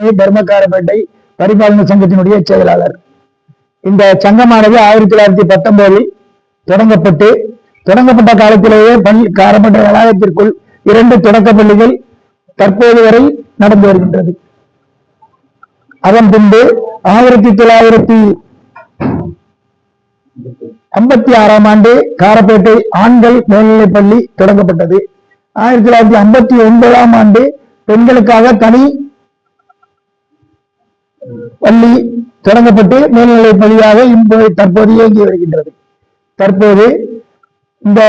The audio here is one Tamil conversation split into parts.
தர்மக்காரப்பேட்டை பரிபாலன சங்கத்தினுடைய செயலாளர். இந்த சங்கமானது ஆயிரத்தி தொள்ளாயிரத்தி பத்தொன்பதில் தொடங்கப்பட்டு தொடங்கப்பட்ட காலத்திலேயே பள்ளி காரப்பட்ட வளாகத்திற்குள் இரண்டு தொடக்க பள்ளிகள் தற்போது வரை நடந்து வருகின்றது. அதன் பின்பு ஆயிரத்தி தொள்ளாயிரத்தி ஐம்பத்தி ஆறாம் ஆண்டு காரப்பேட்டை ஆண்கள் மேல்நிலைப் பள்ளி தொடங்கப்பட்டது. ஆயிரத்தி தொள்ளாயிரத்தி ஐம்பத்தி ஒன்பதாம் ஆண்டு பெண்களுக்காக தனி பள்ளி தொடங்கப்பட்டு மேல்நிலை பள்ளியாக இன்று தற்போது இயங்கி வருகின்றது. தற்போது இந்த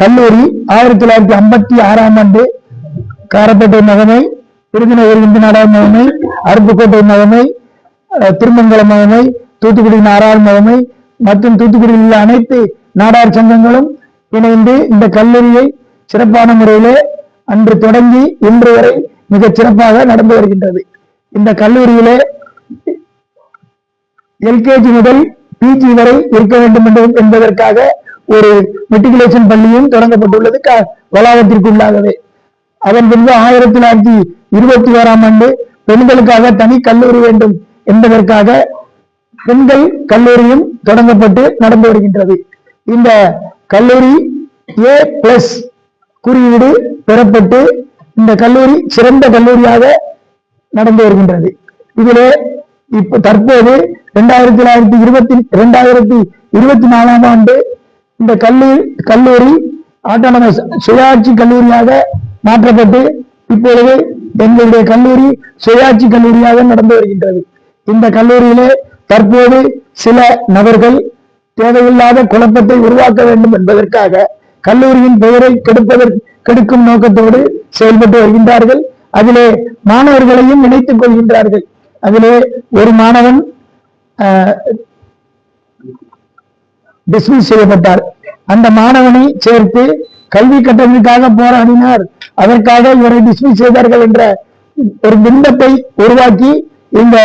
கல்லூரி ஆயிரத்தி தொள்ளாயிரத்தி ஐம்பத்தி ஆறாம் ஆண்டு காரப்பேட்டை மகனை விருதுநகர் இந்து நாடார் மகனை அருப்புக்கோட்டை மகனை திருமங்கலம் மகனை தூத்துக்குடி நாடார் மகனை மற்றும் தூத்துக்குடியில் உள்ள அனைத்து நாடார் சங்கங்களும் இணைந்து இந்த கல்லூரியை சிறப்பான முறையிலே அன்று தொடங்கி இன்று வரை மிக சிறப்பாக நடந்து வருகின்றது. இந்த கல்லூரியிலே எல்கேஜி முதல் பிஜி வரை இருக்க வேண்டும் என்பதற்காக ஒரு மெட்ரிகுலேஷன் பள்ளியும் தொடங்கப்பட்டுள்ளது. க- வளாகத்திற்குள்ளாகவே. அதன் பின்பு ஆயிரத்தி தொள்ளாயிரத்தி இருபத்தி ஓராம் ஆண்டு பெண்களுக்காக தனி கல்லூரி வேண்டும் என்பதற்காக பெண்கள் கல்லூரியும் தொடங்கப்பட்டு நடந்து வருகின்றது. இந்த கல்லூரி ஏ பிளஸ் குறியீடு பெறப்பட்டு இந்த கல்லூரி சிறந்த கல்லூரியாக நடந்து வருகின்றது. இதிலே இப்ப தற்போது இரண்டாயிரத்தி தொள்ளாயிரத்தி இருபத்தி இரண்டாயிரத்தி இருபத்தி நாலாம் ஆண்டு இந்த கல்லூரி கல்லூரி ஆட்டோனமஸ் சுயாட்சி கல்லூரியாக மாற்றப்பட்டு இப்பொழுது எங்களுடைய கல்லூரி சுயாட்சி கல்லூரியாக நடந்து வருகின்றது. இந்த கல்லூரியிலே தற்போது சில நபர்கள் தேவையில்லாத குழப்பத்தை உருவாக்க வேண்டும் என்பதற்காக கல்லூரியின் பெயரை கெடுப்பதற்கு கெடுக்கும் நோக்கத்தோடு செயல்பட்டு வருகின்றார்கள். அதிலே மாணவர்களையும் இணைத்துக் கொள்கின்றார்கள். அதிலே ஒரு மாணவன் டிஸ்மிஸ் செய்யப்பட்டார். அந்த மாணவனை சேர்த்து கல்வி கட்டணத்துக்காக போராடினார். அதற்காக இவரை டிஸ்மிஸ் செய்தார்கள் என்ற ஒரு பிம்பத்தை உருவாக்கி இந்த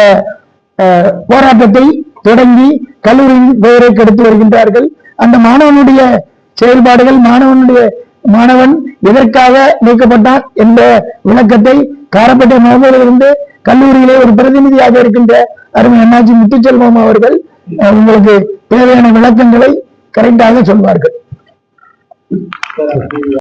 போராட்டத்தை தொடங்கி கல்லூரியின் பெயரை கெடுத்து வருகின்றார்கள். அந்த மாணவனுடைய செயல்பாடுகள் மாணவனுடைய மாணவன் எதற்காக நீக்கப்பட்டான் என்ற விளக்கத்தை காரப்பட்ட முகமதிலிருந்து கல்லூரியிலே ஒரு பிரதிநிதியாக இருக்கின்ற அருமை அண்ணாச்சி முத்துச்செல்வம் அவர்கள் உங்களுக்கு தேவையான விளக்கங்களை கரெக்டாக சொல்வார்கள்.